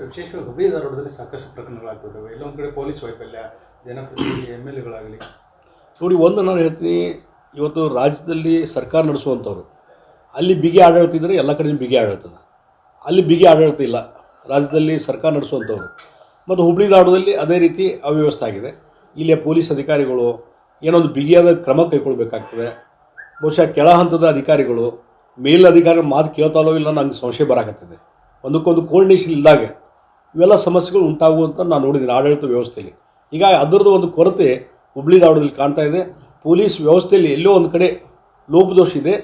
ವಿಶೇಷವಾಗಿ ಹುಬ್ಬಳ್ಳಿ ಧಾರವಾಡದಲ್ಲಿ ಸಾಕಷ್ಟು ಪ್ರಕರಣಗಳಾಗ್ತವೆ ಎಲ್ಲೊಂದು ಕಡೆ ಪೊಲೀಸ್ ವೈಫಲ್ಯ, ಜನಪ್ರತಿನಿಧಿ, ಎಂ ಎಲ್ ಎಗಳಾಗಲಿ. ನೋಡಿ, ಒಂದು ನಾನು ಹೇಳ್ತೀನಿ, ಇವತ್ತು ರಾಜ್ಯದಲ್ಲಿ ಸರ್ಕಾರ ನಡೆಸುವಂಥವ್ರು, ಅಲ್ಲಿ ಬಿಗಿ ಆಡಳಿತ ಇದ್ದರೆ ಎಲ್ಲ ಕಡೆ ಬಿಗಿ ಆಡಳಿತದ ಅಲ್ಲಿ ಬಿಗಿ ಆಡಳಿತ ಇಲ್ಲ. ರಾಜ್ಯದಲ್ಲಿ ಸರ್ಕಾರ ನಡೆಸುವಂಥವ್ರು. ಮತ್ತು ಹುಬ್ಳಿ ಧಾರವಾಡದಲ್ಲಿ ಅದೇ ರೀತಿ ಅವ್ಯವಸ್ಥೆ ಆಗಿದೆ. ಇಲ್ಲಿಯ ಪೊಲೀಸ್ ಅಧಿಕಾರಿಗಳು ಏನೊಂದು ಬಿಗಿಯಾದ ಕ್ರಮ ಕೈಗೊಳ್ಬೇಕಾಗ್ತದೆ. ಬಹುಶಃ ಕೆಳ ಹಂತದ ಅಧಿಕಾರಿಗಳು, ಮೇಲ್ ಅಧಿಕಾರಿಗಳ ಮಾತು ಕೇಳ್ತಾಲೋ ಇಲ್ಲ ನಂಗೆ ಸಂಶಯ ಬರಾಕತ್ತಿದೆ ಒಂದಕ್ಕೊಂದು ಕೋರ್ಡಿನೇಷನ್ ಇಲ್ದಾಗ ಇವೆಲ್ಲ ಸಮಸ್ಯೆಗಳು ಉಂಟಾಗುವಂತ ನಾನು ನೋಡಿದ್ದೀನಿ ಆಡಳಿತ ವ್ಯವಸ್ಥೆಯಲ್ಲಿ. ಈಗ ಅದರದ್ದು ಒಂದು ಕೊರತೆ ಹುಬ್ಳಿ ಧಾರವಾಡದಲ್ಲಿ ಕಾಣ್ತಾ ಇದೆ. ಪೊಲೀಸ್ ವ್ಯವಸ್ಥೆಯಲ್ಲಿ ಎಲ್ಲೋ ಒಂದು ಕಡೆ ಲೋಪದೋಷ ಇದೆ.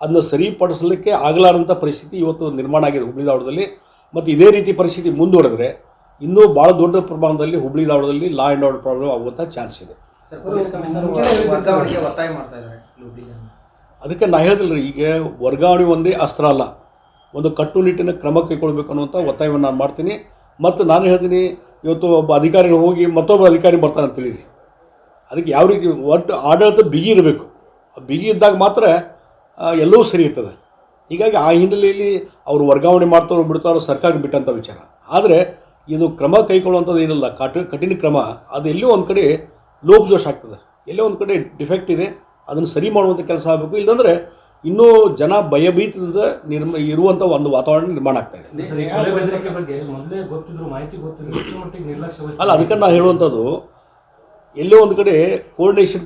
ಅದನ್ನು ಸರಿಪಡಿಸಲಿಕ್ಕೆ ಆಗಲಾರಂಥ ಪರಿಸ್ಥಿತಿ ಇವತ್ತು ನಿರ್ಮಾಣ ಆಗಿದೆ ಹುಬ್ಬಳ್ಳಿ ಧಾರವಾಡದಲ್ಲಿ ಮತ್ತು ಇದೇ ರೀತಿ ಪರಿಸ್ಥಿತಿ ಮುಂದುವರೆದ್ರೆ ಇನ್ನೂ ಭಾಳ ದೊಡ್ಡ ಪ್ರಮಾಣದಲ್ಲಿ ಹುಬ್ಬಳ್ಳಿ ಧಾರವಾಡದಲ್ಲಿ ಲಾ ಆ್ಯಂಡ್ ಆರ್ಡರ್ ಪ್ರಾಬ್ಲಮ್ ಆಗುವಂಥ ಚಾನ್ಸ್ ಇದೆ. ಅದಕ್ಕೆ ನಾ ಹೇಳಿದಿಲ್ಲ ರೀ ಈಗ ವರ್ಗಾವಣೆ ಒಂದೇ ಅಸ್ತ್ರ ಅಲ್ಲ. ಒಂದು ಕಟ್ಟುನಿಟ್ಟಿನ ಕ್ರಮ ಕೈಗೊಳ್ಬೇಕು ಅನ್ನುವಂಥ ಒತ್ತಾಯವನ್ನು ನಾನು ಮಾಡ್ತೀನಿ. ಮತ್ತು ನಾನು ಹೇಳ್ತೀನಿ, ಇವತ್ತು ಒಬ್ಬ ಅಧಿಕಾರಿ ಹೋಗಿ ಮತ್ತೊಬ್ಬ ಅಧಿಕಾರಿ ಬರ್ತಾನೆ ಹೇಳಿದ್ರಿ. ಅದಕ್ಕೆ ಯಾವ ರೀತಿ, ಒಟ್ಟು ಆಡಳಿತ ಬಿಗಿ ಇರಬೇಕು. ಬಿಗಿ ಇದ್ದಾಗ ಮಾತ್ರ ಎಲ್ಲವೂ ಸರಿ ಇರ್ತದೆ. ಹೀಗಾಗಿ ಆ ಹಿನ್ನೆಲೆಯಲ್ಲಿ ಅವರು ವರ್ಗಾವಣೆ ಮಾಡ್ತಾರೋ ಬಿಡ್ತಾರೋ ಸರ್ಕಾರ ಬಿಟ್ಟಂಥ ವಿಚಾರ. ಆದರೆ, ಇದು ಕ್ರಮ ಕೈಗೊಳ್ಳುವಂಥದ್ದು ಏನಿಲ್ಲ. ಕಠಿ ಕಠಿಣ ಕ್ರಮ. ಅದು ಎಲ್ಲೋ ಒಂದು ಕಡೆ ಲೋಪದೋಷ ಆಗ್ತದೆ. ಎಲ್ಲೋ ಒಂದು ಕಡೆ ಡಿಫೆಕ್ಟ್ ಇದೆ. ಅದನ್ನು ಸರಿ ಮಾಡುವಂಥ ಕೆಲಸ ಆಗಬೇಕು. ಇಲ್ಲಂದರೆ ಇನ್ನೂ ಜನ ಭಯಭೀತದಿಂದ ನಿರ್ಮ ಇರುವಂಥ ಒಂದು ವಾತಾವರಣ ನಿರ್ಮಾಣ ಆಗ್ತಾ ಇದೆ. ಅಲ್ಲ ಅದಕ್ಕೆ ನಾನು ಹೇಳುವಂಥದ್ದು ಎಲ್ಲೋ ಒಂದು ಕಡೆ ಕೋರ್ಡಿನೇಷನ್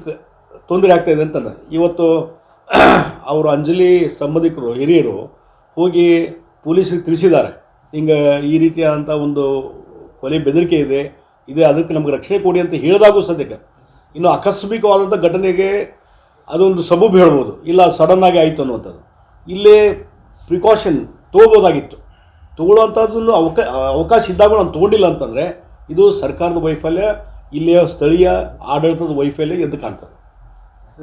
ತೊಂದರೆ ಆಗ್ತಾ ಇದೆ ಅಂತಂದ್ರೆ ಇವತ್ತು ಅವರು ಅಂಜಲಿ ಸಂಬಂಧಿಕರು ಹಿರಿಯರು ಹೋಗಿ ಪೊಲೀಸರಿಗೆ ತಿಳಿಸಿದ್ದಾರೆ. ಹಿಂಗೆ ಈ ರೀತಿಯಾದಂಥ ಒಂದು ಕೊಲೆ ಬೆದರಿಕೆ ಇದೆ ಇದೆ ಅದಕ್ಕೆ ನಮ್ಗೆ ರಕ್ಷಣೆ ಕೊಡಿ ಅಂತ ಹೇಳಿದಾಗೂ ಸದ್ಯಕ್ಕೆ. ಇನ್ನು ಆಕಸ್ಮಿಕವಾದಂಥ ಘಟನೆಗೆ ಅದೊಂದು ಸಬೂಬು ಹೇಳ್ಬೋದು. ಇಲ್ಲ ಸಡನ್ನಾಗಿ ಆಯಿತು ಅನ್ನುವಂಥದ್ದು. ಇಲ್ಲೇ ಪ್ರಿಕಾಷನ್ ತೊಗೋಬೋದಾಗಿತ್ತು. ತೊಗೊಳ್ಳೋವಂಥದ್ದನ್ನು ಅವಕ, ಅವಕಾಶ ಇದ್ದಾಗ ನಾನು ತೊಗೊಂಡಿಲ್ಲ ಅಂತಂದರೆ, ಇದು ಸರ್ಕಾರದ ವೈಫಲ್ಯ, ಇಲ್ಲಿಯ ಸ್ಥಳೀಯ ಆಡಳಿತದ ವೈಫಲ್ಯ ಎದ್ದು ಕಾಣ್ತದೆ.